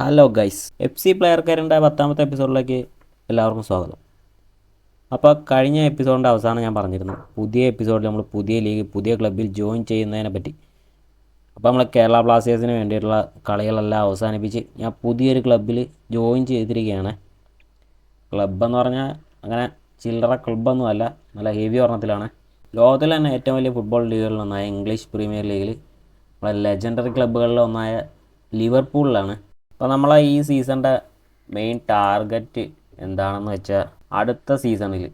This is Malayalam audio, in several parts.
ഹലോ ഗൈസ് എഫ് സി പ്ലെയർക്കാരന്റെ പത്താമത്തെ എപ്പിസോഡിലേക്ക് എല്ലാവർക്കും സ്വാഗതം. അപ്പോൾ കഴിഞ്ഞ എപ്പിസോഡിന്റെ അവസാനം ഞാൻ പറഞ്ഞിരുന്നു. പുതിയ എപ്പിസോഡിൽ നമ്മൾ പുതിയ ലീഗ് പുതിയ ക്ലബ്ബിൽ ജോയിൻ ചെയ്യുന്നതിനെ പറ്റി. അപ്പോൾ നമ്മൾ കേരള ബ്ലാസ്റ്റേഴ്സിന് വേണ്ടിയിട്ടുള്ള കളികളെല്ലാം അവസാനിപ്പിച്ച് ഞാൻ പുതിയൊരു ക്ലബ്ബിൽ ജോയിൻ ചെയ്തിരിക്കുകയാണ്. ക്ലബ്ബ് എന്ന് പറഞ്ഞാൽ അങ്ങനെ ചില്ലറ ക്ലബ്ബൊന്നും അല്ല നല്ല ഹെവി ഒരെണ്ണത്തിലാണ്. ലോകത്തിലെ തന്നെ ഏറ്റവും വലിയ ഫുട്ബോൾ ലീഗുകളിൽ ഒന്നായ ഇംഗ്ലീഷ് പ്രീമിയർ ലീഗിൽ നമ്മളെ ലെജൻഡറി ക്ലബ്ബുകളിൽ ഒന്നായ ലിവർപൂളിലാണ് അപ്പോൾ നമ്മളെ ഈ സീസണിന്റെ മെയിൻ ടാർഗറ്റ് എന്താണെന്ന് വെച്ചാൽ അടുത്ത സീസണിൽ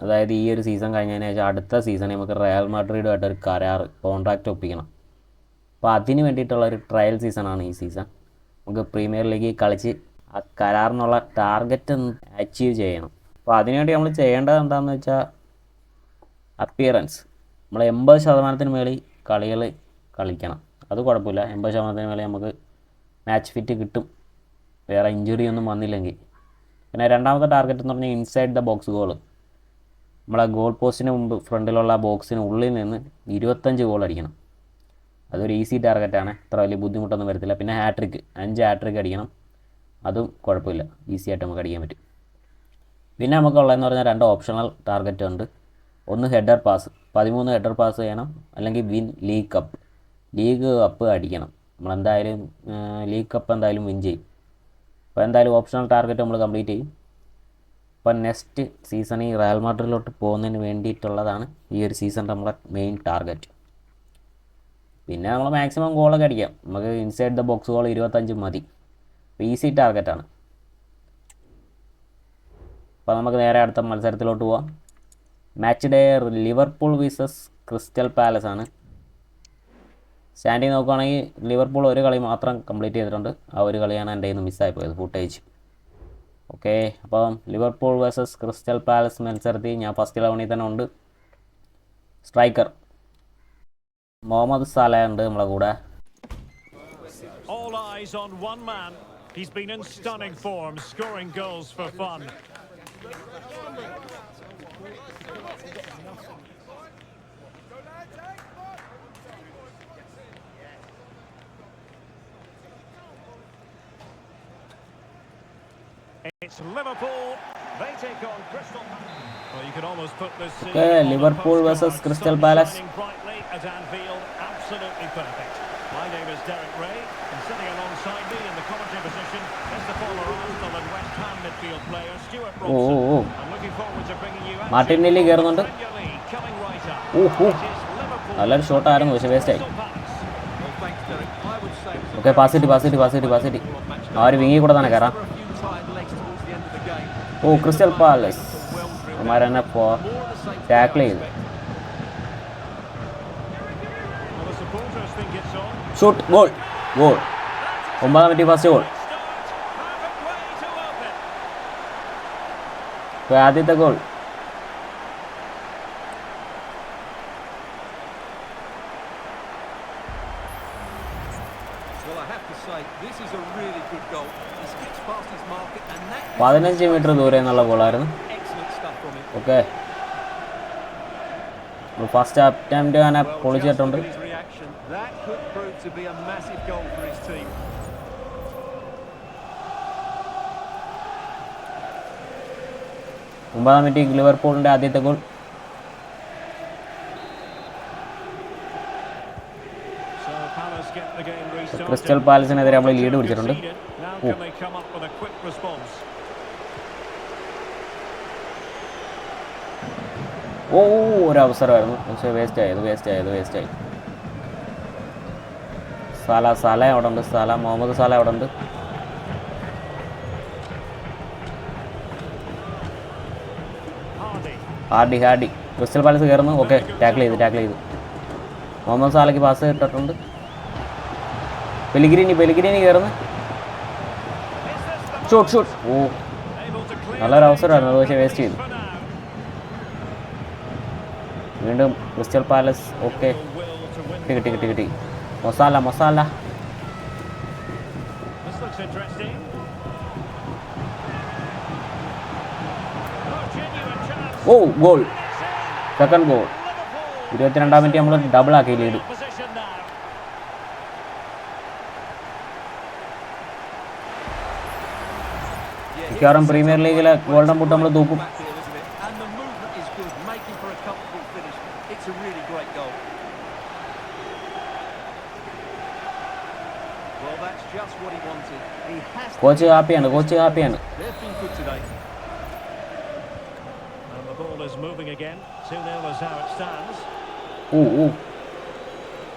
അതായത് ഈ ഒരു സീസൺ കഴിഞ്ഞതിന് ശേഷം അടുത്ത സീസണിൽ നമുക്ക് റയൽ മാഡ്രിഡുമായിട്ട് ഒരു കരാർ കോൺട്രാക്റ്റ് ഒപ്പിക്കണം. അപ്പോൾ അതിന് വേണ്ടിയിട്ടുള്ള ഒരു ട്രയൽ സീസണാണ് ഈ സീസൺ നമുക്ക് പ്രീമിയർ ലീഗിൽ കളിച്ച് ആ കരാറിനുള്ള ടാർഗറ്റ് അച്ചീവ് ചെയ്യണം. അപ്പോൾ അതിനുവേണ്ടി നമ്മൾ ചെയ്യേണ്ടത് എന്താണെന്ന് വെച്ചാൽ അപ്പിയറൻസ് നമ്മൾ എൺപത് ശതമാനത്തിന് മേളിൽ കളികൾ കളിക്കണം. അത് കുഴപ്പമില്ല. എൺപത് ശതമാനത്തിന് മേളിൽ നമുക്ക് മാച്ച് ഫിറ്റ് കിട്ടും. വേറെ ഇഞ്ചുറി ഒന്നും വന്നില്ലെങ്കിൽ. പിന്നെ രണ്ടാമത്തെ ടാർഗറ്റ് എന്ന് പറഞ്ഞാൽ ഇൻസൈഡ് ദ ബോക്സ് ഗോൾ നമ്മളെ ഗോൾ പോസ്റ്റിന് മുമ്പ് ഫ്രണ്ടിലുള്ള ബോക്സിന് ഉള്ളിൽ നിന്ന് ഇരുപത്തഞ്ച് ഗോൾ അടിക്കണം. അതൊരു ഈസി ടാർഗറ്റാണ് അത്ര വലിയ ബുദ്ധിമുട്ടൊന്നും വരത്തില്ല. പിന്നെ ഹാട്രിക്ക് അഞ്ച് ഹാട്രിക്ക് അടിക്കണം. അതും കുഴപ്പമില്ല. ഈസി ആയിട്ട് നമുക്ക് അടിക്കാൻ പറ്റും. പിന്നെ നമുക്കുള്ളതെന്ന് പറഞ്ഞാൽ രണ്ട് ഓപ്ഷണൽ ടാർഗറ്റ് ഉണ്ട്. ഒന്ന് ഹെഡർ പാസ് പതിമൂന്ന് ഹെഡർ പാസ് ചെയ്യണം. അല്ലെങ്കിൽ win league cup league cup അടിക്കണം. നമ്മളെന്തായാലും ലീഗ് കപ്പ് എന്തായാലും വിൻ ചെയ്യും. അപ്പോൾ എന്തായാലും ഓപ്ഷണൽ ടാർഗറ്റ് നമ്മൾ കംപ്ലീറ്റ് ചെയ്യും. അപ്പം നെക്സ്റ്റ് സീസൺ ഈ റയൽ മാഡ്രിലോട്ട് പോകുന്നതിന് വേണ്ടിയിട്ടുള്ളതാണ് ഈ ഒരു സീസൺ നമ്മുടെ മെയിൻ ടാർഗറ്റ് പിന്നെ നമ്മൾ മാക്സിമം ഗോളൊക്കെ അടിക്കാം. നമുക്ക് ഇൻസൈഡ് ദ ബോക്സ് ഗോൾ ഇരുപത്തഞ്ച് മതി. ഈസി ടാർഗറ്റാണ് അപ്പോൾ നമുക്ക് നേരെ അടുത്ത മത്സരത്തിലോട്ട് പോവാം. Match day Liverpool versus Crystal Palace ആണ്. സ്റ്റാൻഡിങ് നോക്കുകയാണെങ്കിൽ ലിവർപൂൾ ഒരു കളി മാത്രം കംപ്ലീറ്റ് ചെയ്തിട്ടുണ്ട് ആ ഒരു കളിയാണ് എന്റെ നിന്ന് മിസ്സായി പോയത് ഫുട്ടേജ് ഓക്കെ അപ്പം ലിവർപൂൾ വേഴ്സസ് ക്രിസ്റ്റൽ പാലസ് മത്സരത്തിൽ ഞാൻ ഫസ്റ്റ് ഇലവണിൽ തന്നെ ഉണ്ട് സ്ട്രൈക്കർ മുഹമ്മദ് സാല ഉണ്ട് നമ്മളെ കൂടെ. He's been in stunning form, scoring goals for fun. Coming right up. Oh oh It is Liverpool നല്ലൊരു ഷോട്ടായിരുന്നു പക്ഷേ വേസ്റ്റായി Crystal Palace. ഓക്കെ പാസ് കിട്ടി പാസ് കിട്ടി പാസ് കിട്ടി പാസ് കിട്ടി ആ ഒരു വിങ്ങി കൂടെ തന്നെ കയറാം ഓ ക്രിസ്റ്റൽ പാലസ് അവന്മാരെന്നെ പോ ടാക്കിൾ ചെയ്തു. ഷൂട്ട് ഗോൾ ഗോൾ ഒമ്പതാം മിനിറ്റ് ഫസ്റ്റ് ഗോൾ ആദ്യത്തെ ഗോൾ പതിനഞ്ച് മീറ്റർ ദൂരെ എന്നുള്ള ഗോളായിരുന്നു ഓക്കെ ഫസ്റ്റ് അറ്റംപ്റ്റ് അങ്ങനെ പൊളിച്ചിട്ടുണ്ട്. ഒമ്പതാം മിനിറ്റ് ലിവർപൂളിന്റെ ആദ്യത്തെ ഗോൾ ക്രിസ്റ്റൽ പാലസിനെതിരെ നമ്മൾ ലീഡ് പിടിച്ചിട്ടുണ്ട്. ഓ ഒരു അവസരമായിരുന്നു പക്ഷേ വേസ്റ്റ് ആയത് വേസ്റ്റ് ആയത് വേസ്റ്റ് ആയി. സാല സാല അവിടെ ഉണ്ട് സാല മുഹമ്മദ് സാല അവിടെ ഉണ്ട്. Hardy Hardy. ക്രിസ്റ്റൽ പാലസ് കയറുന്നു ഓക്കെ ടാക്കിൾ ചെയ്ത് ടാക്കിൾ ചെയ്തു. മുഹമ്മദ് സാലയ്ക്ക് പാസ് ഇട്ടിട്ടുണ്ട്. പെലിഗ്രീനി പെലിഗ്രീനി കയറുന്നു ഷോട്ട് ഷോട്ട് ഓ നല്ലൊരു അവസരമായിരുന്നു അത് പക്ഷേ വേസ്റ്റ് ചെയ്തു for now? വീണ്ടും ക്രിസ്റ്റൽ പാലസ് ഓക്കെ. കിട്ടി കിട്ടി കിട്ടി കിട്ടി. Mo Salah Mo Salah. ഓ ഗോൾ സെക്കൻഡ് ഗോൾ ഇരുപത്തിരണ്ടാം മിനിറ്റ് നമ്മൾ ഡബിൾ ആക്കി ലീഡ് മിക്കവാറും പ്രീമിയർ ലീഗിലെ ഗോൾഡൻ ബൂട്ട് നമ്മൾ തൂക്കും. കോച്ച് ഹാപ്പിയാണ് കോച്ച് ഹാപ്പിയാണ് ഓ ഓ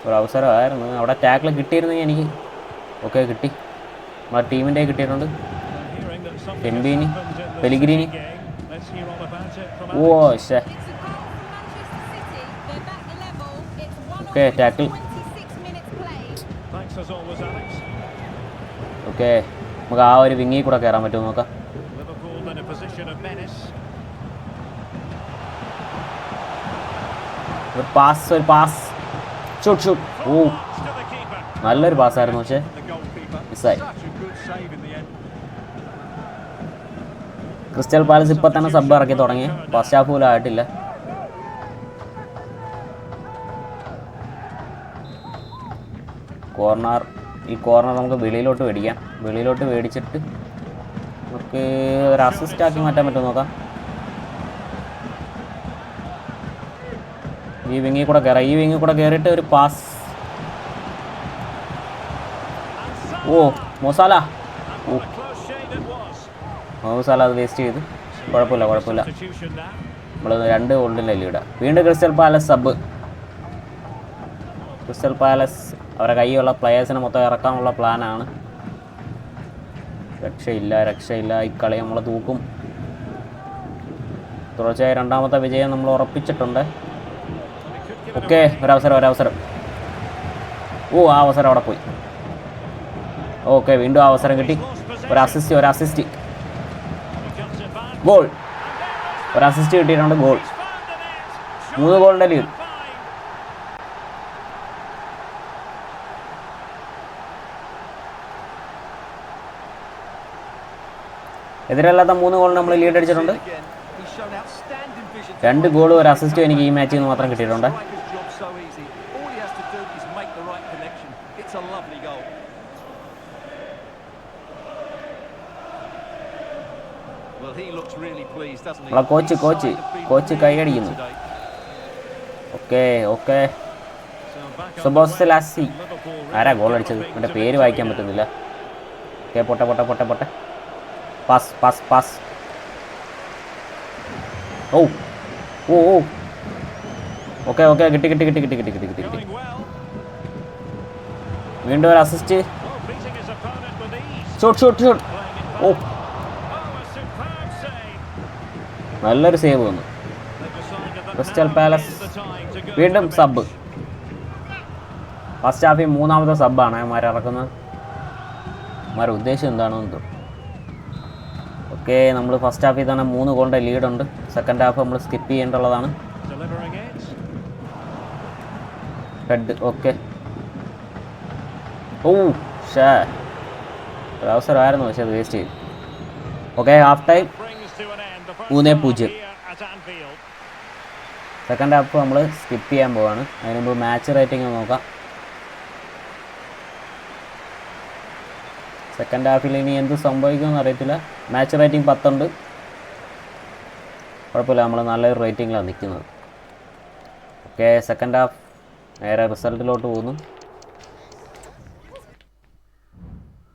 ഒരു അവസരമായിരുന്നു അവിടെ ടാക്കിൾ കിട്ടിയിരുന്നെങ്കിൽ എനിക്ക്. ഓക്കെ കിട്ടി. ആ ടീമിന്റെ കിട്ടിയിട്ടുണ്ട്. എംബീനി പെലിഗ്രീനി. ഓ ശേ ഓക്കെ ടാക്കിൾ ഓക്കെ നമുക്ക് ആ ഒരു വിങ്ങി കൂടെ കയറാൻ പറ്റുമോ നോക്കാം. ഒരു പാസ് ഒരു പാസ് ഷൂട്ട് ഷൂട്ട് ഓ. നല്ലൊരു പാസ്സായിരുന്നു പക്ഷേ. മിസ്സായി. ക്രിസ്റ്റൽ പാലസ് ഇപ്പം തന്നെ സബ് ഇറക്കി തുടങ്ങി ഫസ്റ്റ് ഹാഫ് പോലും ആയിട്ടില്ല കോർണർ ഈ കോർണർ നമുക്ക് വെളിയിലോട്ട് മേടിക്കാം. വെളിയിലോട്ട് മേടിച്ചിട്ട് നമുക്ക് ഒരു അസിസ്റ്റ് ആക്കി മാറ്റാൻ പറ്റുമോ നോക്കാം. ഈ വിങ്ങിൽ കൂടെ കയറാം ഈ വിങ്ങിൽ കൂടെ കയറിയിട്ട് ഒരു പാസ് ഓ മൊസാല. ഓ. മൊസാല അത് വേസ്റ്റ് ചെയ്ത്. കുഴപ്പമില്ല കുഴപ്പമില്ല. നമ്മൾ രണ്ട് ഗോൾഡിന്റെ ലീഡ് വീണ്ടും Crystal Palace sub Crystal Palace അവരുടെ കൈയുള്ള പ്ലെയേഴ്സിനെ മൊത്തം ഇറക്കാനുള്ള പ്ലാനാണ് രക്ഷയില്ല രക്ഷയില്ല. ഈ കളി നമ്മൾ തൂക്കും. തുടർച്ചയായി രണ്ടാമത്തെ വിജയം നമ്മൾ ഉറപ്പിച്ചിട്ടുണ്ട്. ഓക്കെ ഒരവസരം ഒരവസരം. ഓ ആ അവസരം അവിടെ പോയി. ഓക്കെ വീണ്ടും അവസരം കിട്ടി. ഒരു അസിസ്റ്റ് ഒരു അസിസ്റ്റ്. ഗോൾ. ഒരു അസിസ്റ്റ് കിട്ടിയിട്ടുണ്ട് ഗോൾ. മൂന്ന് ഗോളിന്റെ ലീഡ് എതിരല്ലാത്ത മൂന്ന് ഗോൾ നമ്മൾ ലീഡ് അടിച്ചിട്ടുണ്ട്. രണ്ട് ഗോൾ ഒരു അസിസ്റ്റ് എനിക്ക് ഈ മാച്ചിൽ നിന്ന് മാത്രം കിട്ടിയിട്ടുണ്ട്. നമ്മളെ coach coach coach കൈയടിക്കുന്നു. Okay okay. ആരാ ഗോൾ അടിച്ചത്? എന്റെ പേര് വായിക്കാൻ പറ്റുന്നില്ല. ഓക്കെ പൊട്ടെ പൊട്ടെ പൊട്ടെ പൊട്ടെ. പാസ് പാസ് പാസ് ഓ ഓ ഓ ഓക്കെ ഓക്കെ കിട്ടി കിട്ടി കിട്ടി കിട്ടി കിട്ടി കിട്ടി കിട്ടി. വീണ്ടും ഒരു അസിസ്റ്റ് ഷോട്ട് ഷോട്ട്. ഷൂട്ട് ഓ. നല്ലൊരു സേവ് വന്നു. ക്രിസ്റ്റൽ പാലസ് വീണ്ടും സബ്. ഫസ്റ്റ് ഹാഫിൽ മൂന്നാമത്തെ സബ്ബാണ് അവന്മാർ ഇറക്കുന്നത്. അവന്മാരുടെ ഉദ്ദേശം എന്താണെന്ന് തോന്നുന്നു ഓക്കെ നമ്മൾ ഫസ്റ്റ് ഹാഫിൽ തന്നെ മൂന്ന് ഗോളിന്റെ ലീഡുണ്ട് സെക്കൻഡ് ഹാഫ് നമ്മൾ സ്കിപ്പ് it. ഹെഡ് ഓക്കെ ഓ ഷേ ഒരു അവസരമായിരുന്നു പക്ഷേ അത് വേസ്റ്റ് ചെയ്തു. ഓക്കെ ഹാഫ് ടൈം മൂന്നേ പൂജ്യം. സെക്കൻഡ് ഹാഫ് നമ്മൾ സ്കിപ്പ് ചെയ്യാൻ പോവാണ്. അതിന് മുമ്പ് മാച്ച് റേറ്റിംഗ് നോക്കാം. സെക്കൻഡ് ഹാഫിൽ ഇനി എന്ത് സംഭവിക്കുമെന്ന് അറിയത്തില്ല. മാച്ച് റേറ്റിംഗ് പത്തുണ്ട്. കുഴപ്പമില്ല നമ്മൾ നല്ലൊരു റേറ്റിങ്ങിലാണ് നിൽക്കുന്നത് ഓക്കെ സെക്കൻഡ് ഹാഫ് നേരെ റിസൾട്ടിലോട്ട് പോകുന്നു.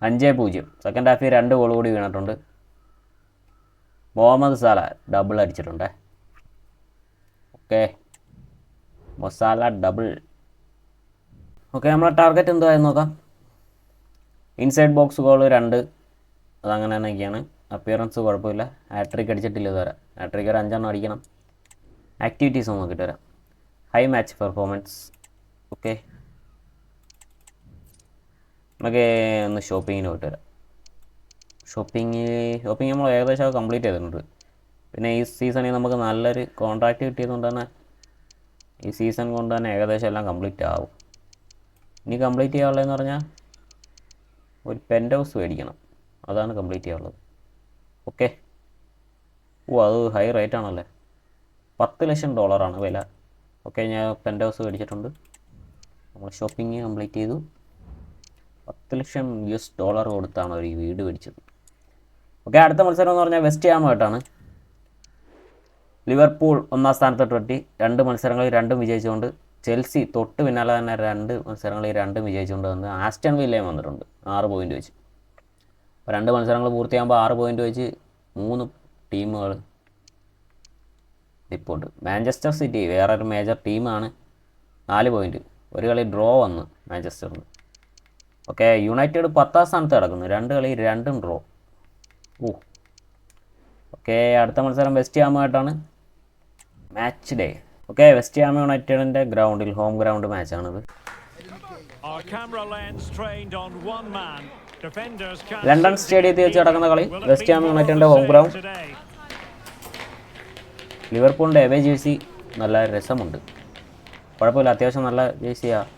അഞ്ച് പൂജ്യം. സെക്കൻഡ് ഹാഫിൽ രണ്ട് ഗോൾ കൂടി വീണിട്ടുണ്ട്. മുഹമ്മദ് സാല ഡബിൾ അടിച്ചിട്ടുണ്ട്. Okay Mo Salah double okay നമ്മളെ ടാർഗറ്റ് എന്തായാലും നോക്കാം. ഇൻസൈഡ് ബോക്സ് ഗോൾ രണ്ട് അതങ്ങനെ തന്നെയൊക്കെയാണ് അപ്പിയറൻസ് കുഴപ്പമില്ല. ഹാട്രിക് അടിച്ചിട്ടില്ല ഇതുവരെ. ഹാട്രിക് ഒരു അഞ്ചെണ്ണം അടിക്കണം. ആക്ടിവിറ്റീസ് നോക്കിയിട്ട് വരാം. ഹൈ മാച്ച് പെർഫോമൻസ് ഓക്കെ നമുക്ക് ഒന്ന് ഷോപ്പിങ്ങിന് പോയിട്ട് വരാം. ഷോപ്പിംഗ് ഷോപ്പിംഗ് നമ്മൾ ഏകദേശം കംപ്ലീറ്റ് ചെയ്തിട്ടുണ്ട്. പിന്നെ ഈ സീസണിൽ നമുക്ക് നല്ലൊരു കോൺട്രാക്റ്റ് കിട്ടിയതുകൊണ്ട് തന്നെ ഈ സീസൺ കൊണ്ട് തന്നെ ഏകദേശം എല്ലാം കംപ്ലീറ്റ് ആവും. ഇനി കംപ്ലീറ്റ് ചെയ്യാനുള്ളതെന്ന് പറഞ്ഞാൽ ഒരു പെന്റ് ഹൗസ് മേടിക്കണം. അതാണ് കംപ്ലീറ്റ് ചെയ്യാനുള്ളത്. ഓക്കെ ഓ അത് ഹൈ റേറ്റ് ആണല്ലേ? പത്ത് ലക്ഷം ഡോളറാണ് വില. ഓക്കെ ഞാൻ പെന്റ് ഹൗസ് മേടിച്ചിട്ടുണ്ട്. നമ്മൾ ഷോപ്പിംഗ് കംപ്ലീറ്റ് ചെയ്തു. പത്ത് ലക്ഷം യു എസ് ഡോളർ കൊടുത്താണ് അവർ ഈ വീട് മേടിച്ചത്. ഓക്കെ അടുത്ത മത്സരം എന്ന് പറഞ്ഞാൽ വെസ്റ്റ് ഹാമായിട്ടാണ് ലിവർപൂൾ ഒന്നാം സ്ഥാനത്തോട്ട് എത്തി. രണ്ട് മത്സരങ്ങളിൽ രണ്ടും വിജയിച്ചുകൊണ്ട് ചെൽസി തൊട്ട് പിന്നാലെ തന്നെ രണ്ട് മത്സരങ്ങൾ ഈ രണ്ടും വിജയിച്ചുകൊണ്ട് വന്ന് ആസ്റ്റൺ വില്ലയും വന്നിട്ടുണ്ട്. ആറ് പോയിന്റ് വെച്ച്. അപ്പോൾ രണ്ട് മത്സരങ്ങൾ പൂർത്തിയാകുമ്പോൾ ആറ് പോയിന്റ് വെച്ച് മൂന്ന് ടീമുകൾ ഇപ്പോൾ മാഞ്ചസ്റ്റർ സിറ്റി വേറൊരു മേജർ ടീമാണ്. നാല് പോയിന്റ് ഒരു കളി ഡ്രോ വന്ന് മാഞ്ചസ്റ്ററിന്. ഓക്കെ യുണൈറ്റഡ് പത്താം സ്ഥാനത്ത് കിടക്കുന്നു. രണ്ട് കളി രണ്ടും ഡ്രോ ഓ ഓക്കെ അടുത്ത മത്സരം West ഹാമുമായിട്ടാണ് match day. Okay West Ham യുണൈറ്റഡിന്റെ ഗ്രൗണ്ടിൽ ഹോം ഗ്രൗണ്ട് മാച്ചാണിത് ലണ്ടൻ സ്റ്റേഡിയത്തിൽ വെച്ച് നടക്കുന്ന കളി വെസ്റ്റ് ഹാം യുണൈറ്റഡിന്റെ ഹോം ഗ്രൗണ്ട് ലിവർപൂളിന്റെ ലിവർപൂളിന്റെ എവേ ജേഴ്സി നല്ല രസമുണ്ട്. കുഴപ്പമില്ല അത്യാവശ്യം നല്ല ജേഴ്സിയാണ്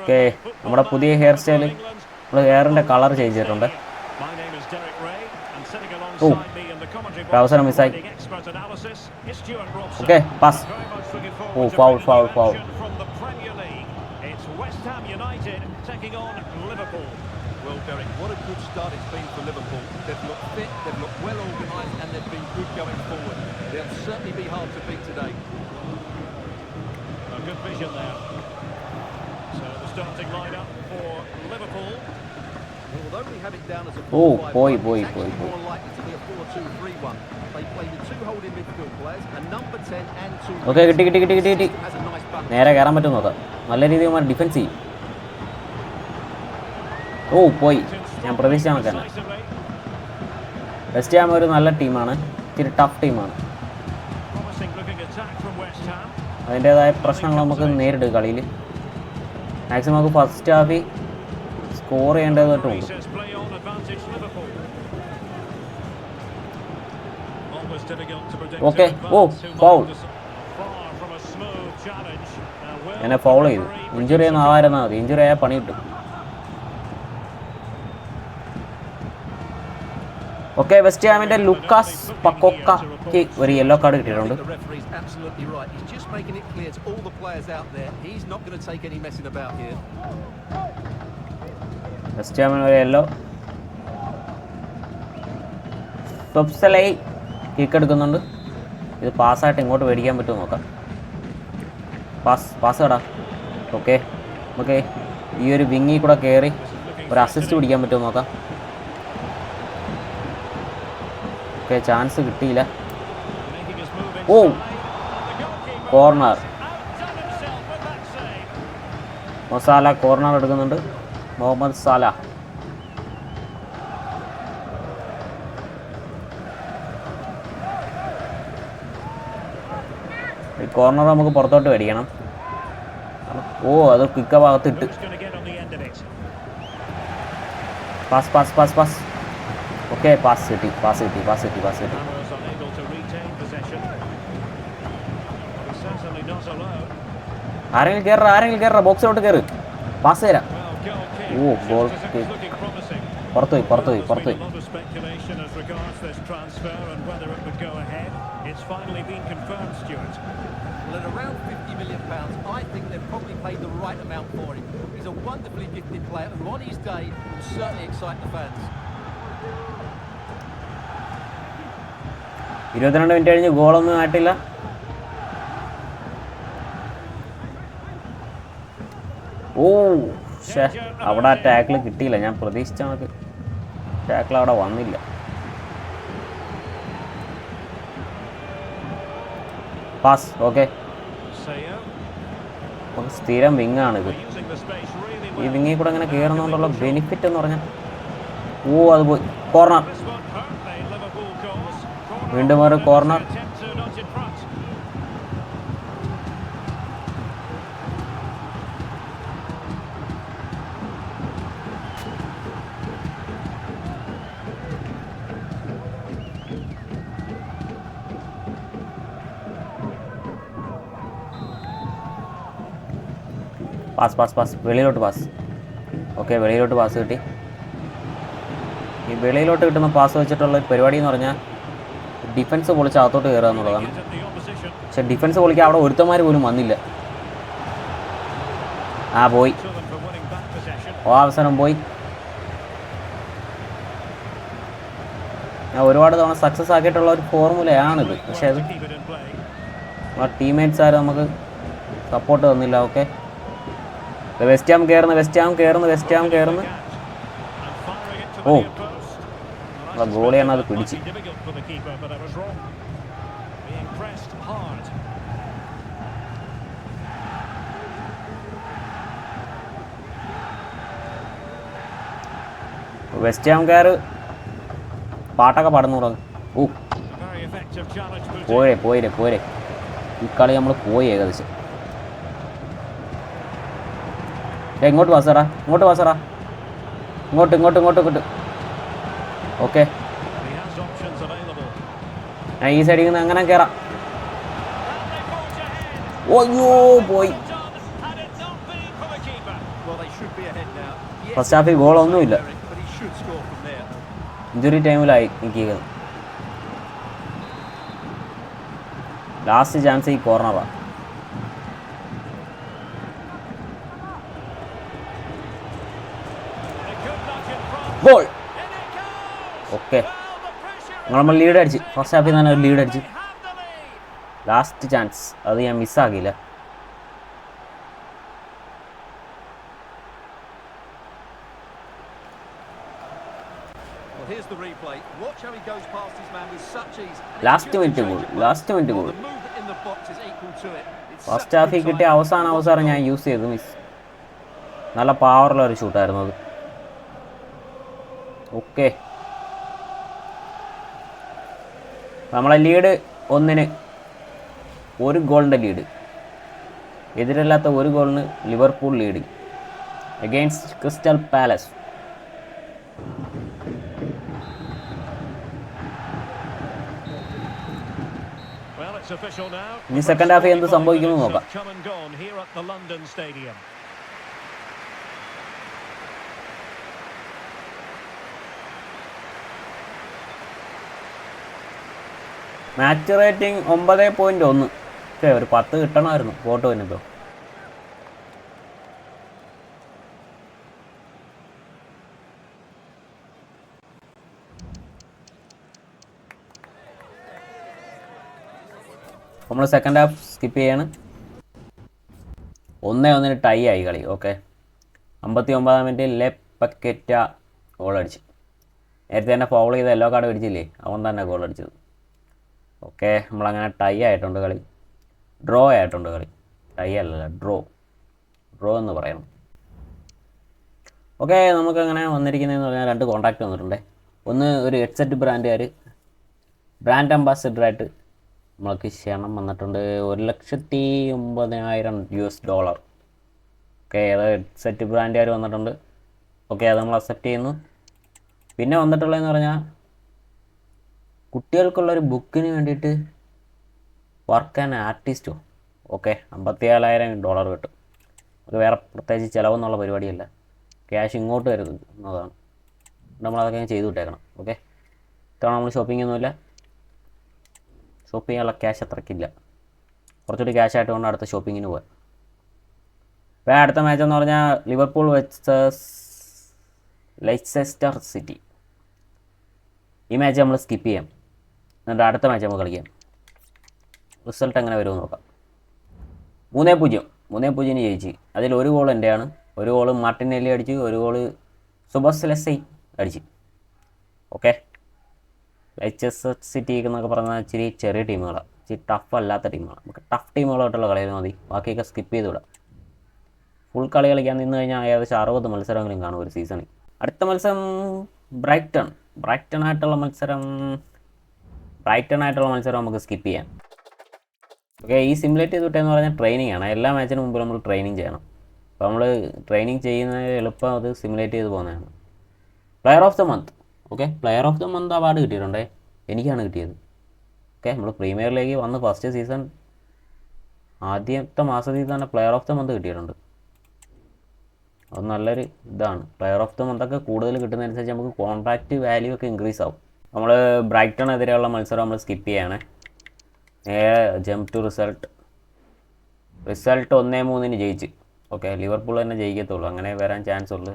ഓക്കെ നമ്മുടെ പുതിയ ഹെയർ സ്റ്റൈൽ സ്റ്റൈൽ. നമ്മൾ ഹെയറിന്റെ കളർ ചെയ്തിട്ടുണ്ട്. My Browser mistake. Okay, pass. Oh, foul, foul, foul. It's West Ham United taking on Liverpool. Well, Derek, what a good start it's been for Liverpool. They've looked fit, they've looked well organised, and they've been good going forward. They'll certainly be hard to beat today. A good vision there. So the starting lineup for Liverpool. Oh, boy, boy, boy, boy. more likely to be a 4-2-3-1. They play with two holding midfield players, a number 10 and two. Okay കിട്ടി കിട്ടി കിട്ടി കിട്ടി കിട്ടി. നേരെ കയറാൻ പറ്റും നോക്കാം നല്ല രീതിയിൽ നമ്മൾ ഡിഫെൻസ് ചെയ്യും ഓ പോയി ഞാൻ പ്രതീക്ഷിച്ച Decisively. വെസ്റ്റ് ഹാം ഒരു നല്ല ടീമാണ് ഇച്ചിരി ടഫ് ടീമാണ് അതിന്റേതായ പ്രശ്നങ്ങൾ നമുക്ക് നേരിടും കളിയിൽ മാക്സിമം നമുക്ക് ഫസ്റ്റ് ഹാഫിൽ സ്കോർ ചെയ്യേണ്ടത് തോന്നുന്നു ഓക്കെ ഓ ഫൗൾ എന്നെ ഫൗൾ ചെയ്തു. ഇഞ്ചുറി ഒന്നും ആവാരുന്നാൽ മതി. ഇഞ്ചുറി ആയാൽ പണി കിട്ടും. ഓക്കെ വെസ്റ്റ് ജാമിന്റെ ലുക്കാസ് പക്കൊക്കയ്ക്ക് ഒരു യെല്ലോ കാർഡ് കിട്ടിയിട്ടുണ്ട്. വെസ്റ്റ് ഹാമിന് ഒരു യെല്ലോ സൊപ്സലൈ കിക്ക് എടുക്കുന്നുണ്ട്. ഇത് പാസ്സായിട്ട് ഇങ്ങോട്ട് മേടിക്കാൻ പറ്റുമോ നോക്കാം. പാസ് പാസ് കടാ ഓക്കെ നമുക്ക് ഈ ഒരു വിങ്ങി കൂടെ കയറി ഒരു അസിസ്റ്റ് പിടിക്കാൻ പറ്റുമോ നോക്കാം. ഓക്കെ ചാൻസ് കിട്ടിയില്ല. Goalkeeper corner. Mo Salah corner എടുക്കുന്നുണ്ട്. Mohamed Salah. ഈ കോർണർ നമുക്ക് പുറത്തോട്ട് മേടിക്കണം. ഓ അത് കിക്ക ഭാഗത്തിട്ട്? Pass pass pass pass okay pass കിട്ടി പാസ് കിട്ടി പാസ് കിട്ടി പാസ് കിട്ടി. ആരെങ്കിലും കയറ ആരെങ്കിലും കയറ ബോക്സിലോട്ട് കയറ് പാസ് തരാം. Well, goal kick. Oh, Just goal as it was kick. looking promising. പുറത്തു പോയി പുറത്തു പോയി There's പുറത്തു been പോയി a lot of speculation as regards this transfer and whether it would go ahead. It's finally been confirmed, Stuart. Well, at around 50 million pounds, I think they've probably paid the right amount for him. He's a wonderfully gifted player who, on his day, will certainly excite the fans. ഇരുപത്തിരണ്ട് മിനിറ്റ് കഴിഞ്ഞ് ഗോളൊന്നും ആയിട്ടില്ല ഓ ഷേ അവിടെ ആ ടാക്കിൾ കിട്ടിയില്ല. ഞാൻ പ്രതീക്ഷിച്ച കണക്ക് ടാക്കിൾ അവിടെ വന്നില്ല. പാസ് ഓക്കെ നമുക്ക് സ്ഥിരം വിങ്ങാണിത് ഈ വിങ്ങിൽ കൂടെ അങ്ങനെ കയറുന്നതുകൊണ്ടുള്ള ബെനിഫിറ്റ് എന്ന് പറഞ്ഞാൽ ഓ അത് പോയി. കോർണർ വീണ്ടും ഒരു opponent പാസ് പാസ് പാസ്. വെളിയിലോട്ട് പാസ്. ഓക്കെ വെളിയിലോട്ട് പാസ് കിട്ടി. ഈ വെളിയിലോട്ട് കിട്ടുന്ന പാസ് വെച്ചിട്ടുള്ള പരിപാടി എന്ന് പറഞ്ഞാൽ ഡിഫൻസ് പൊളിച്ച് അകത്തോട്ട് കയറുക എന്നുള്ളതാണ്. പക്ഷെ ഡിഫൻസ് പൊളിക്കാൻ അവിടെ ഒരുത്തന്മാർ പോലും വന്നില്ല. ആ പോയി. ഓ അവസരം പോയി. ഒരുപാട് തവണ സക്സസ് ആക്കിയിട്ടുള്ള ഒരു ഫോർമുലയാണിത് പക്ഷേ അത് ആ ടീംമേറ്റ്സ് ആരും നമുക്ക് സപ്പോർട്ട് തന്നില്ല. ഓക്കെ വെസ്റ്റ് ഹാം കയറുന്നു വെസ്റ്റ് ഹാം കയറുന്നു വെസ്റ്റ് ഹാം കയറുന്നു ഓ. നമ്മളെ ഗോളിയാണ് അത് പിടിച്ച്. വെസ്റ്റ് ഹാം പാട്ടൊക്കെ പാടുന്നു ഓ. പോരെ പോയിരെ പോരെ. ഈ നമ്മൾ പോയി ഏകദേശം. ഏ ഇങ്ങോട്ട് വാസറാ ഇങ്ങോട്ട് വാസറാ ഇങ്ങോട്ട് ഇങ്ങോട്ട് ഇങ്ങോട്ട് ഓക്കേ. ഞാൻ ഈ സൈഡിൽ നിന്ന് അങ്ങനെ കയറാം ഓയ്യോ പോയി. ഫസ്റ്റ് ഹാഫിൽ ഗോളൊന്നുമില്ല ഇഞ്ചുറി ടൈമിലായി നിൽക്കുക ലാസ്റ്റ് ചാൻസ് ഈ കോർണറാണ് ബോൾ ഓക്കെ നമ്മൾ ലീഡ് അടിച്ച്. ഫസ്റ്റ് ഹാഫിൽ തന്നെ ഒരു ലീഡ് അടിച്ച്. ലാസ്റ്റ് ചാൻസ് അത് ഞാൻ മിസ്സാകില്ല last minute goal last minute goal first ഹാഫിൽ കിട്ടിയ അവസാന അവസാനം ഞാൻ യൂസ് ചെയ്തു മിസ് നല്ല പവറുള്ള ഒരു ഷൂട്ടായിരുന്നു അത്. ഓക്കെ. നമ്മളെ ലീഡ് ഒന്നിന് ഒരു ഗോളിന്റെ ലീഡ് എതിരല്ലാത്ത ഒരു ഗോളിന് Liverpool lead against Crystal Palace ഇനി സെക്കൻഡ് ഹാഫ് എന്ത് സംഭവിക്കുന്നു നോക്കാം. മാച്ച് റേറ്റിംഗ് ഒമ്പത് പോയിന്റ് ഒന്ന്. ഓക്കെ ഒരു പത്ത് കിട്ടണമായിരുന്നു ഫോട്ടോ വരുമ്പോൾ നമ്മൾ സെക്കൻഡ് ഹാഫ് സ്കിപ്പ് ചെയ്യാണ്. ഒന്നേ ഒന്നിന് ടൈ ആയി കളി ഓക്കെ അമ്പത്തി ഒമ്പതാം മിനിറ്റ് ലെ പക്കറ്റ ഗോൾ അടിച്ചു. നേരത്തെ തന്നെ ഫൗൾ ചെയ്ത് യെല്ലോ കാർഡ് പിടിച്ചില്ലേ അവൻ തന്നെ ഗോൾ അടിച്ചത്. ഓക്കെ നമ്മളങ്ങനെ ടൈ ആയിട്ടുണ്ട് കളി. ഡ്രോ ആയിട്ടുണ്ട് കളി. ടൈ അല്ലല്ല ഡ്രോ ഡ്രോ എന്ന് പറയണം. ഓക്കെ നമുക്കങ്ങനെ വന്നിരിക്കുന്നതെന്ന് പറഞ്ഞാൽ രണ്ട് കോൺടാക്റ്റ് വന്നിട്ടുണ്ട്. ഒന്ന് ഒരു ഹെഡ്സെറ്റ് ബ്രാൻഡുകാർ ബ്രാൻഡ് അംബാസിഡറായിട്ട് നമ്മൾക്ക് ക്ഷണം വന്നിട്ടുണ്ട്. ഒരു ലക്ഷത്തി ഒമ്പതിനായിരം യു എസ് ഡോളർ ഓക്കെ അത് ഹെഡ്സെറ്റ് ബ്രാൻഡുകാർ വന്നിട്ടുണ്ട്. ഓക്കെ അത് നമ്മൾ അക്സെപ്റ്റ് ചെയ്യുന്നു. പിന്നെ വന്നിട്ടുള്ളതെന്ന് പറഞ്ഞാൽ കുട്ടികൾക്കുള്ളൊരു ബുക്കിന് വേണ്ടിയിട്ട് വർക്ക് ആൻഡ് ആർട്ടിസ്റ്റോ? ഓക്കെ അമ്പത്തി ഏഴായിരം ഡോളർ കിട്ടും. അത് വേറെ പ്രത്യേകിച്ച് ചിലവെന്നുള്ള പരിപാടിയല്ല. ക്യാഷ് ഇങ്ങോട്ട് വരുന്നതാണ്. നമ്മളതൊക്കെ ചെയ്തു വിട്ടേക്കണം. ഓക്കെ ഇത്തവണ നമ്മൾ ഷോപ്പിംഗ് ഒന്നുമില്ല ഷോപ്പ് ചെയ്യാനുള്ള ക്യാഷ് അത്രയ്ക്കില്ല കുറച്ചുകൂടി ക്യാഷ് ആയിട്ട് കൊണ്ട് അടുത്ത ഷോപ്പിങ്ങിന് പോകാം അപ്പോൾ അടുത്ത മാച്ച് എന്ന് പറഞ്ഞാൽ ലിവർപൂൾ വെച്ചസ് ലൈസെസ്റ്റർ സിറ്റി. ഈ മാച്ച് നമ്മൾ സ്കിപ്പ് ചെയ്യാം. എന്നിട്ട് അടുത്ത മാച്ച് നമുക്ക് കളിക്കാം. റിസൾട്ട് എങ്ങനെ വരുമെന്ന് നോക്കാം. മൂന്നേ പൂജ്യം. മൂന്നേ പൂജ്യം ജയിച്ച്. അതിൽ ഒരു ഗോൾ എന്റെയാണ് ഒരു ഗോൾ മാർട്ടിനെല്ലി അടിച്ച്. ഒരു ഗോൾ സുബസ് ലെസൈ അടിച്ച്. ഓക്കെ ലെച്ചസ് സിറ്റി എന്നൊക്കെ പറഞ്ഞാൽ ഇച്ചിരി ചെറിയ ടീമുകളാണ് ഇച്ചിരി ടഫ് അല്ലാത്ത ടീമുകളാണ് നമുക്ക് ടഫ് ടീമുകളായിട്ടുള്ള കളികൾ മതി. ബാക്കിയൊക്കെ സ്കിപ്പ് ചെയ്ത് വിടാം ഫുൾ കളി കളിക്കാൻ നിന്ന് കഴിഞ്ഞാൽ ഏകദേശം അറുപത് മത്സരങ്ങളും കാണും ഒരു സീസണിൽ അടുത്ത മത്സരം ബ്രൈറ്റൺ. ബ്രൈറ്റൺ ആയിട്ടുള്ള മത്സരം ബ്രൈറ്റൺ ആയിട്ടുള്ള മത്സരം നമുക്ക് സ്കിപ്പ് ചെയ്യാം. ഓക്കെ ഈ സിമുലേറ്റ് ചെയ്ത് വിട്ടെന്ന് പറഞ്ഞാൽ ട്രെയിനിങ് ആണ്. എല്ലാ മാച്ചിനും മുമ്പ് നമ്മൾ ട്രെയിനിങ് ചെയ്യണം. അപ്പോൾ നമ്മൾ ട്രെയിനിങ് ചെയ്യുന്നത് എളുപ്പം അത് സിമുലേറ്റ് ചെയ്ത് പോകുന്നതാണ്. Player of the month okay player of the month award കിട്ടിയിട്ടുണ്ടേ? എനിക്കാണ് കിട്ടിയത്. ഓക്കെ നമ്മൾ പ്രീമിയർ ലീഗ് വന്ന് ഫസ്റ്റ് സീസൺ ആദ്യത്തെ മാസത്തിൽ തന്നെ പ്ലെയർ ഓഫ് ദ മന്ത് കിട്ടിയിട്ടുണ്ട്. അത് നല്ലൊരു ഇതാണ്. പ്ലെയർ ഓഫ് ദ മന്തൊക്കെ കൂടുതൽ കിട്ടുന്നതനുസരിച്ച് നമുക്ക് കോൺട്രാക്റ്റ് വാല്യൂ ഒക്കെ ഇൻക്രീസ് ആവും. നമ്മൾ ബ്രൈറ്റണെതിരെയുള്ള മത്സരം നമ്മൾ സ്കിപ്പ് ചെയ്യണേ. നേരെ ജംപ് ടു റിസൾട്ട് റിസൾട്ട് ഒന്നേ മൂന്നിന് ജയിച്ച്. ഓക്കെ ലിവർപൂൾ തന്നെ ജയിക്കത്തുള്ളൂ. അങ്ങനെ വരാൻ ചാൻസ് ഉള്ളു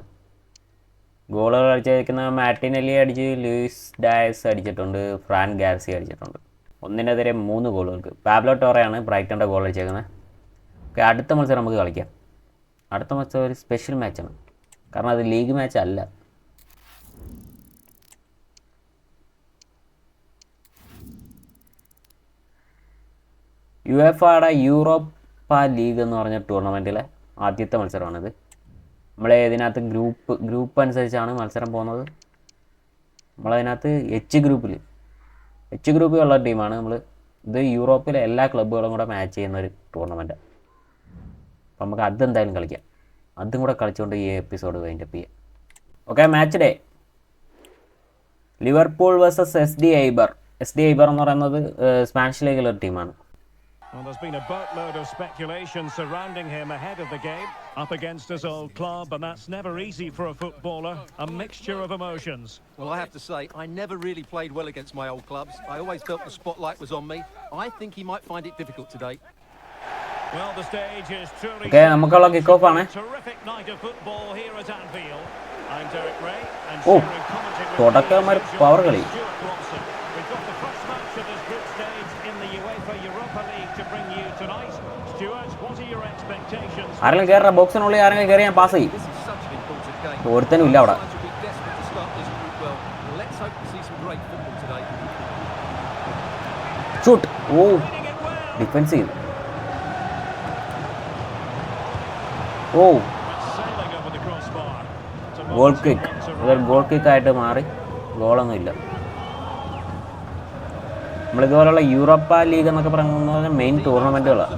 ഗോളുകൾ അടിച്ചിരിക്കുന്ന മാറ്റിനെല്ലി അടിച്ച് ലൂയിസ് ഡയസ് അടിച്ചിട്ടുണ്ട് ഫ്രാൻ ഗാർസി അടിച്ചിട്ടുണ്ട്. ഒന്നിനെതിരെ മൂന്ന് ഗോളുകൾക്ക് പാബ്ലോ ടോറയാണ് ബ്രൈറ്റന്റെ ഗോൾ അടിച്ചേക്കുന്നത്. ഓക്കെ അടുത്ത മത്സരം നമുക്ക് കളിക്കാം. അടുത്ത മത്സരം ഒരു സ്പെഷ്യൽ മാച്ചാണ് കാരണം അത് ലീഗ് മാച്ച് അല്ല. യു എഫ് ആടെ യൂറോപ്പ ലീഗ് എന്ന് പറഞ്ഞ ടൂർണമെന്റിലെ ആദ്യത്തെ മത്സരമാണിത്. നമ്മളെ ഇതിനകത്ത് ഗ്രൂപ്പ് ഗ്രൂപ്പ് അനുസരിച്ചാണ് മത്സരം പോകുന്നത്. നമ്മളതിനകത്ത് എച്ച് ഗ്രൂപ്പിൽ എച്ച് ഗ്രൂപ്പിലുള്ള ടീമാണ് നമ്മൾ ഇത് യൂറോപ്പിലെ എല്ലാ ക്ലബ്ബുകളും കൂടെ മാച്ച് ചെയ്യുന്ന ഒരു ടൂർണമെന്റ് അപ്പം നമുക്ക് അതെന്തായാലും കളിക്കാം. അതും കൂടെ കളിച്ചുകൊണ്ട് ഈ എപ്പിസോഡ് വൈൻഡപ്പ് ചെയ്യാം. Okay match day Liverpool versus S D Eibar S D Eibar എന്ന് പറയുന്നത് സ്പാനിഷ് ലീഗിലൊരു ടീമാണ് Well, there's been a boatload of speculation surrounding him ahead of the game, up against his old club, and that's never easy for a footballer. A mixture of emotions. Well, I have to say, I never really played well against my old clubs. I always felt the spotlight was on me. I think he might find it difficult today. Well, the stage is truly. Okay, നമുക്കുള്ള kick off ആണ്. Terrific night of football ആരെങ്കിലും കയറണം ബോക്സിനുള്ളിൽ ആരെങ്കിലും കയറി പാസ് ചെയ്യും. ഒരുത്തനും ഇല്ല അവിടെ. ഷൂട്ട് ഓ ഡിഫൻസ് ഓ. ഗോൾ കിക്ക് ഗോൾ കിക്ക് ആയിട്ട് മാറി. ഗോളൊന്നും ഇല്ല. നമ്മളിതുപോലുള്ള യൂറോപ്പ ലീഗ് എന്നൊക്കെ പറയുന്നത് മെയിൻ ടൂർണമെന്റുകളാണ്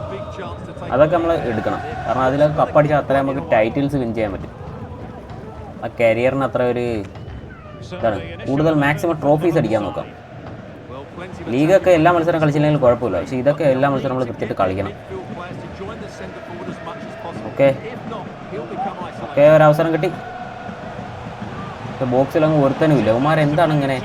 അതൊക്കെ നമ്മൾ എടുക്കണം. കാരണം അതിലൊക്കെ കപ്പടിച്ചാൽ അത്ര നമുക്ക് ടൈറ്റിൽസ് വിൻ ചെയ്യാൻ പറ്റും. ആ കരിയറിന് അത്ര ഒരു ഇതാണ്. കൂടുതൽ മാക്സിമം ട്രോഫീസ് അടിക്കാൻ നോക്കാം. ലീഗൊക്കെ എല്ലാ മത്സരം കളിച്ചില്ലെങ്കിൽ കുഴപ്പമില്ല. പക്ഷേ ഇതൊക്കെ എല്ലാ മത്സരം നമ്മൾ കൃത്യമായിട്ട് കളിക്കണം. ഓക്കെ. ഓക്കെ ഒരവസരം കിട്ടി. ബോക്സിലങ്ങ് ഒരുത്തനുമില്ല ഉമാർ എന്താണ് ഇങ്ങനെ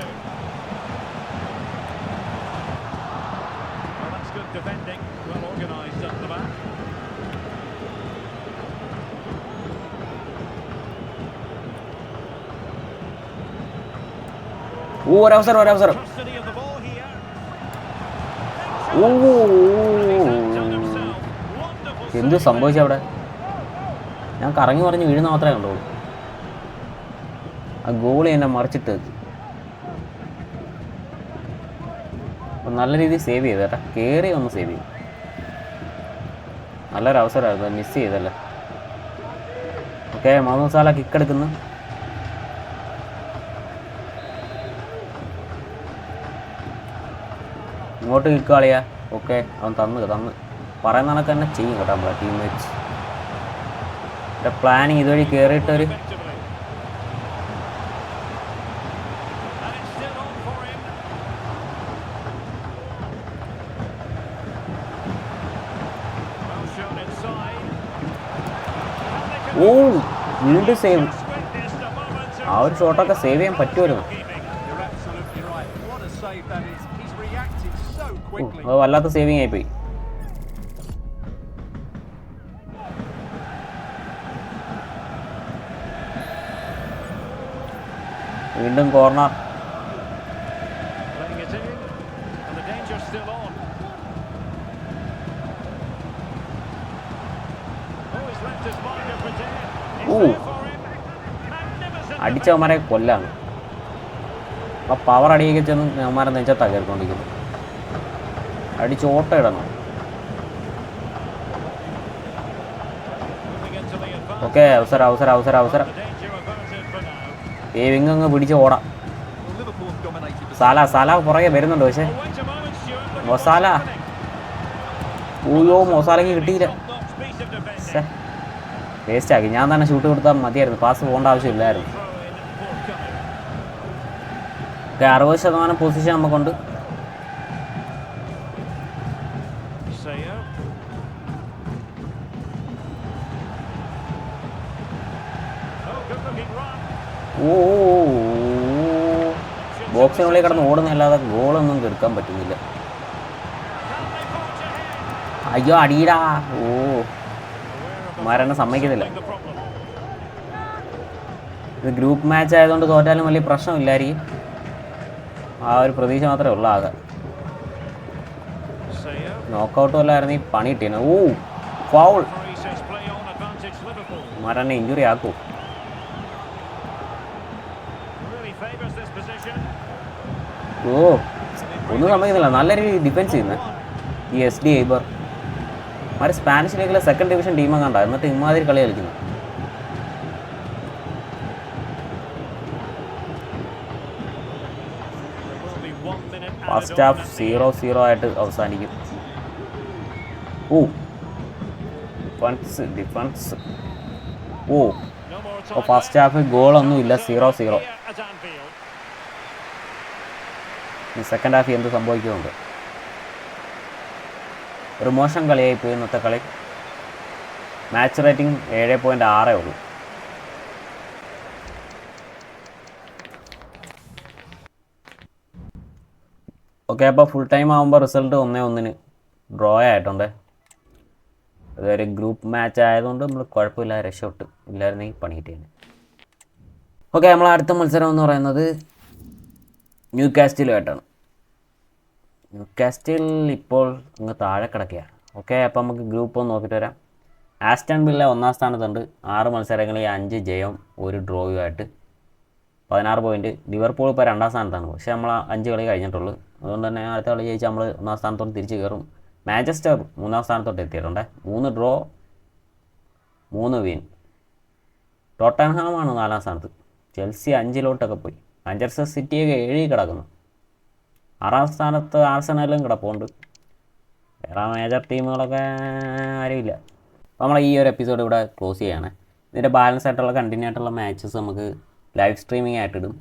ഓ ഒരവസരം ഒരവസരം. ഓ എന്ത്. സംഭവിച്ചു അവിടെ? ഞാൻ കറങ്ങി പറഞ്ഞ് വീഴുന്ന മാത്രമേ കണ്ടുള്ളൂ. ആ ഗോളി എന്നെ മറിച്ചിട്ട് നല്ല രീതിയിൽ സേവ് ചെയ്തു കേട്ടാ. കയറി ഒന്ന് സേവ് ചെയ്തു. നല്ലൊരു അവസരമായിരുന്നു മിസ് ചെയ്തല്ലേ? ഓക്കെ മുഹമ്മദ് സാല കിക്ക് എടുക്കുന്നു. ഇങ്ങോട്ട് കിക്ക് കളിയാ. ഓക്കെ അവൻ തന്നു തന്നു. പറയുന്ന കണക്ക് തന്നെ ചെയ്യും കേട്ടോ നമ്മളെ ടീം ടീംമേറ്റ്സ് എന്റെ പ്ലാനിങ് ഇതുവഴി കയറിയിട്ടൊരു ഓ വീണ്ടും സേവ് ആ ഒരു ഷോട്ടൊക്കെ സേവ് ചെയ്യാൻ പറ്റുമായിരുന്നു. അത് വല്ലാത്ത സേവിങ് ആയിപ്പോയി വീണ്ടും കോർണർ. Oh, അടിച്ചവന്മാരെ കൊല്ലാണ് ആ പവർ അടിയൊക്കെ ചെന്ന് അവന്മാരെ നെച്ച തകർക്കൊണ്ടിരിക്കുന്നു അടിച്ചോട്ടയിടണം ഓക്കെ അവസരം അവസരം അവസരം അവസരം. ഏവിങ് അങ്ങ് പിടിച്ച് ഓടാം. സാല സാല പുറകെ വരുന്നുണ്ട് പക്ഷേ. മൊസാല. ഊയോ മൊസാലയ്ക്ക് കിട്ടിയില്ല. വേസ്റ്റ് ആക്കി. ഞാൻ തന്നെ ഷൂട്ട് കൊടുത്താൽ മതിയായിരുന്നു. പാസ് പോകേണ്ട ആവശ്യമില്ലായിരുന്നു. ഓക്കെ അറുപത് ശതമാനം പൊസിഷൻ നമുക്കുണ്ട്. ഓ ബോക്സിനുള്ളിൽ കിടന്ന് ഓടുന്നതല്ലാതെ ഗോളൊന്നും കെടുക്കാൻ പറ്റുന്നില്ല? അയ്യോ അടിയിടാ. ഓ മരണം സമ്മതിക്കുന്നില്ല ഇത് ഗ്രൂപ്പ് മാച്ച് ആയതുകൊണ്ട് തോറ്റാലും വലിയ പ്രശ്നമില്ലായിരിക്കും. ആ ഒരു പ്രതീക്ഷ മാത്രമേ ഉള്ളൂ ആകെ. നോക്കൗട്ട് വല്ലായിരുന്നു ഈ പണി കിട്ടിയത്. ഓ ഫൗൾ മരണ ഇഞ്ചുറി ആക്കൂ. ഓ ഒന്നും സമ്മതിക്കുന്നില്ല നല്ല രീതിയിൽ ഡിഫെൻസ് ചെയ്യുന്നത് ഈ എസ് ഡി ഐബർ മറ്റേ സ്പാനിഷ് ലീഗിലെ സെക്കൻഡ് ഡിവിഷൻ ടീമാണ് കണ്ട? എന്നിട്ട് ഇമാതിരി കളി കളിക്കുന്നു. ഫസ്റ്റ് ഹാഫ് സീറോ സീറോ ആയിട്ട് അവസാനിക്കും. ഓ ഡിഫൻസ് ഡിഫൻസ് ഓ ഫസ്റ്റ്. ഹാഫ് ഗോളൊന്നും ഇല്ല zero zero Here at Anfield. ഈ സെക്കൻഡ് ഹാഫ് എന്ത് സംഭവിക്കുന്നുണ്ട്? ഒരു മോശം കളിയായി പോയി ഇന്നത്തെ കളി. മാച്ച് റേറ്റിംഗ് ഏഴ് പോയിന്റ് ആറേ ഉള്ളൂ. ഓക്കെ അപ്പോൾ ഫുൾ ടൈം ആകുമ്പോൾ റിസൾട്ട് ഒന്നേ ഒന്നിന് ഡ്രോ ആയിട്ടുണ്ട്. അതൊരു ഗ്രൂപ്പ് മാച്ച് ആയതുകൊണ്ട് നമ്മൾ കുഴപ്പമില്ല രക്ഷപ്പെട്ട്. ഇല്ലായിരുന്നെങ്കിൽ പണി കിട്ടിയാണ് ഓക്കെ നമ്മൾ അടുത്ത മത്സരം എന്ന് പറയുന്നത് ന്യൂ കാസ്റ്റിലുമായിട്ടാണ് ന്യൂ കാസ്റ്റിൽ ഇപ്പോൾ അങ്ങ് താഴെ കിടക്കുകയാണ് ഓക്കെ അപ്പോൾ നമുക്ക് ഗ്രൂപ്പ് ഒന്ന് നോക്കിയിട്ട് വരാം. ആസ്റ്റൺ ബില്ല ഒന്നാം സ്ഥാനത്തുണ്ട്. ആറ് മത്സരങ്ങളിൽ അഞ്ച് ജയം ഒരു ഡ്രോയുമായിട്ട് പതിനാറ് പോയിന്റ് ലിവർപൂൾ ഇപ്പോൾ രണ്ടാം സ്ഥാനത്താണ്. പക്ഷേ നമ്മൾ അഞ്ച് കളി കഴിഞ്ഞിട്ടുള്ളൂ. അതുകൊണ്ട് തന്നെ അടുത്ത കളി ജയിച്ച് നമ്മൾ ഒന്നാം സ്ഥാനത്തോട്ട് തിരിച്ച് കയറും. മാഞ്ചസ്റ്റർ മൂന്നാം സ്ഥാനത്തോട്ട് എത്തിയിട്ടുണ്ട്. മൂന്ന് ഡ്രോ മൂന്ന് വിൻ ടോട്ടൻഹാമാണ് നാലാം സ്ഥാനത്ത്. ചെൽസി അഞ്ചിലോട്ടൊക്കെ പോയി. മാഞ്ചസ്റ്റർ സിറ്റിയൊക്കെ ഏഴിൽ കിടക്കുന്നു. ആറാം സ്ഥാനത്ത് ആർസണലും കിടപ്പുണ്ട്. വേറെ മേജർ ടീമുകളൊക്കെ ആരുമില്ല. അപ്പോൾ നമ്മൾ ഈ ഒരു എപ്പിസോഡ് ഇവിടെ ക്ലോസ് ചെയ്യാണ്. ഇതിന്റെ ബാലൻസ് ആയിട്ടുള്ള കണ്ടിന്യൂ ആയിട്ടുള്ള മാച്ചസ് നമുക്ക് ലൈവ് സ്ട്രീമിംഗ് ആയിട്ടിടും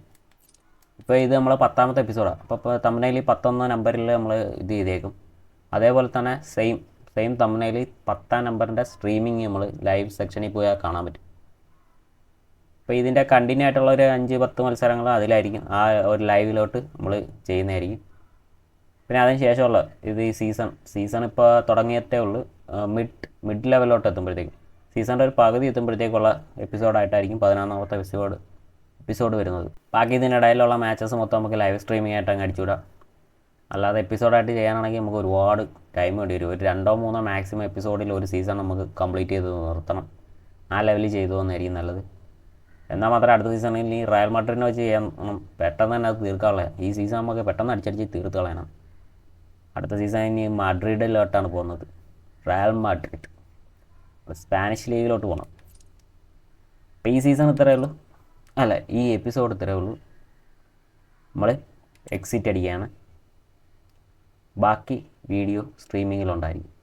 ഇപ്പോൾ ഇത് നമ്മൾ പത്താമത്തെ എപ്പിസോഡാണ് അപ്പോൾ ഇപ്പോൾ തമ്മനയിൽ പത്തൊന്ന് നമ്പറിൽ നമ്മൾ ഇത് ചെയ്തേക്കും. അതേപോലെ തന്നെ സെയിം സെയിം തമ്മനയിൽ പത്താം നമ്പറിന്റെ സ്ട്രീമിംഗ് നമ്മൾ ലൈവ് സെക്ഷനിൽ പോയാൽ കാണാൻ പറ്റും. അപ്പോൾ ഇതിന്റെ കണ്ടിന്യൂ ആയിട്ടുള്ള ഒരു അഞ്ച് പത്ത് മത്സരങ്ങൾ അതിലായിരിക്കും. ആ ഒരു ലൈവിലോട്ട് നമ്മൾ ചെയ്യുന്നതായിരിക്കും. പിന്നെ അതിന് ശേഷമുള്ള ഇത് ഈ സീസൺ സീസൺ ഇപ്പോൾ തുടങ്ങിയിട്ടേ ഉള്ളൂ. മിഡ് മിഡ് ലെവലിലോട്ട് എത്തുമ്പോഴത്തേക്കും. സീസണിന്റെ ഒരു പകുതി എത്തുമ്പോഴത്തേക്കുള്ള എപ്പിസോഡായിട്ടായിരിക്കും പതിനൊന്നാമത്തെ എപ്പിസോഡ് എപ്പിസോഡ് വരുന്നത്. ബാക്കി ഇതിനിടയിലുള്ള മാച്ചസ് മൊത്തം നമുക്ക് ലൈവ് സ്ട്രീമിംഗ് ആയിട്ട് അങ്ങ് അടിച്ചുവിടാം. അല്ലാതെ എപ്പിസോഡായിട്ട് ചെയ്യാനാണെങ്കിൽ നമുക്ക് ഒരുപാട് ടൈം വേണ്ടി വരും. ഒരു രണ്ടോ മൂന്നോ മാക്സിമം എപ്പിസോഡിൽ ഒരു സീസൺ നമുക്ക് കംപ്ലീറ്റ് ചെയ്ത് നിർത്തണം. ആ ലെവലിൽ ചെയ്തു പോകുന്നതായിരിക്കും നല്ലത്. എന്നാൽ മാത്രമേ അടുത്ത സീസണിൽ ഈ റയൽ മഡ്രിഡിനെ വെച്ച് ചെയ്യാൻ പെട്ടെന്ന് തന്നെ അത് തീർക്കാനുള്ള. ഈ സീസൺ നമുക്ക് പെട്ടെന്ന് അടിച്ചടിച്ച് തീർത്ത് കളയണം അടുത്ത സീസൺ ഇനി മഡ്രിഡിലോട്ടാണ് പോകുന്നത്. Real Madrid. സ്പാനിഷ് ലീഗിലോട്ട് പോകണം അപ്പോൾ ഈ സീസൺ ഇത്രയേ ഉള്ളൂ. അല്ല ഈ എപ്പിസോഡ് ഇത്രയേ ഉള്ളൂ. നമ്മൾ എക്സിറ്റ് അടിക്കുകയാണ്. ബാക്കി വീഡിയോ സ്ട്രീമിങ്ങിലുണ്ടായിരിക്കും